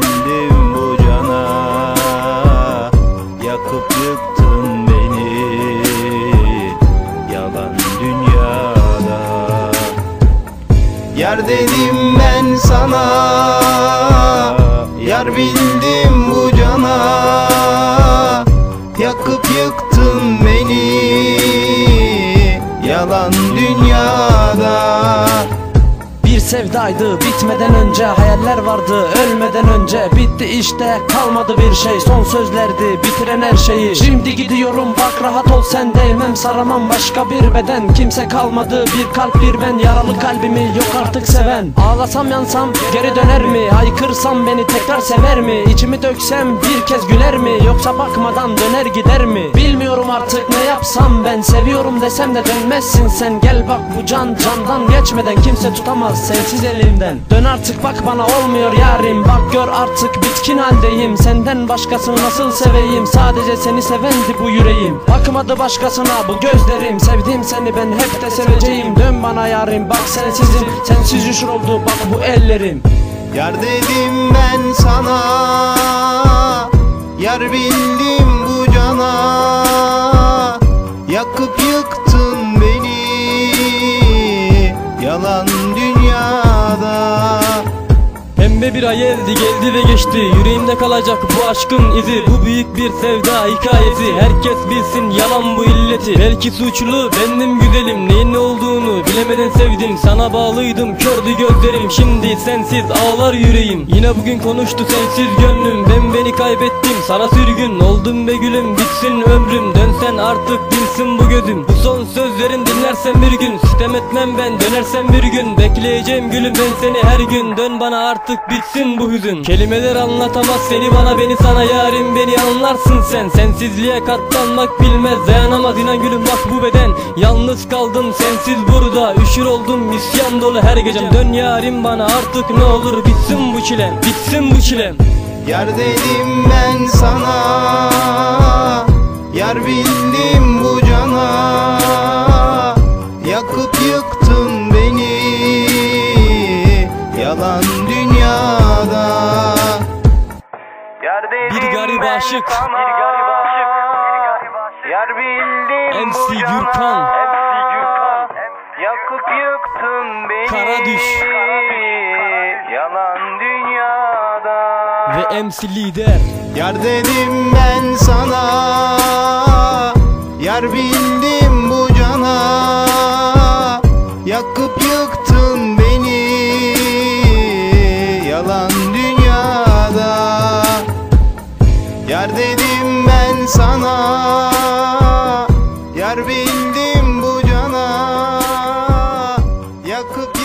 Bildim bu cana Yakıp yıktın beni. Yalan dünyada. Yar dedim ben sana Yar bildim bu cana. Yakıp yıktın beni Yalan sevdaydı. Bitmeden önce Hayaller vardı. Ölmeden önce Bitti işte. Kalmadı bir şey Son sözlerdi. Bitiren her şeyi. Şimdi gidiyorum bak rahat ol sen Değmem saramam başka bir beden. Kimse kalmadı. Bir kalp bir ben. Yaralı kalbimi yok artık seven. Ağlasam yansam geri döner mi? Haykırsam beni tekrar sever mi? İçimi döksem bir kez güler mi? Yoksa bakmadan döner gider mi? Bilmiyorum artık ne yapsam ben. Seviyorum desem de dönmezsin sen. Gel bak bu can candan geçmeden Kimse tutamaz sensiz elimden. Dön artık bak bana olmuyor yarim. Bak gör artık bitkin haldeyim. Senden başkasını nasıl seveyim? Sadece seni sevendi bu yüreğim. Bakmadı başkasına bu gözlerim. Sevdim seni ben hep de seveceğim. Dön bana yarim bak sensizim. Sensiz üşür oldu bak bu ellerim. Yar dedim ben sana Yar bildim bu cana. Yakıp yıktın Bir ay eldi geldi ve geçti. Yüreğimde kalacak bu aşkın izi Bu büyük bir sevda hikayesi. Herkes bilsin yalan bu illeti. Belki suçlu bendim güzelim. Neyin ne olduğunu bilemeden sevdim. Sana bağlıydım kördü gözlerim. Şimdi sensiz ağlar yüreğim. Yine bugün konuştu sensiz gönlüm. Ben beni kaybettim sana sürgün Oldum be gülüm. Bitsin ömrüm Dönsen artık dinsin bu gözüm. Bu son sözlerin dinlersen bir gün Sitem etmem ben dönersen bir gün. Bekleyeceğim gülüm ben seni her gün. Dön bana artık bitsin bu hüzün. Kelimeler anlatamaz seni bana beni sana yarim. Beni anlarsın sen Sensizliğe katlanmak bilmez. Dayanamaz inan gülüm bak bu beden. Yalnız kaldım sensiz burada. Üşür oldum isyan dolu her gecem. Dön yarim bana artık ne olur Bitsin bu çilem. Bitsin bu çilem. Yar dedim ben sana Yar bildim bu cana Yalan dünyada. Bir garip aşık. sana, Bir garip aşık. Yar bildim MC Gürkan. MC Gürkan. Yakıp yıktın beni. Kara düş. Yalan dünyada. Ve MC Lider. Yar dedim ben sana. Yar bildim bu cana. Yakıp yıktın beni yalan dünyada. Yar dedim ben sana Yar bildim bu cana. Yakıp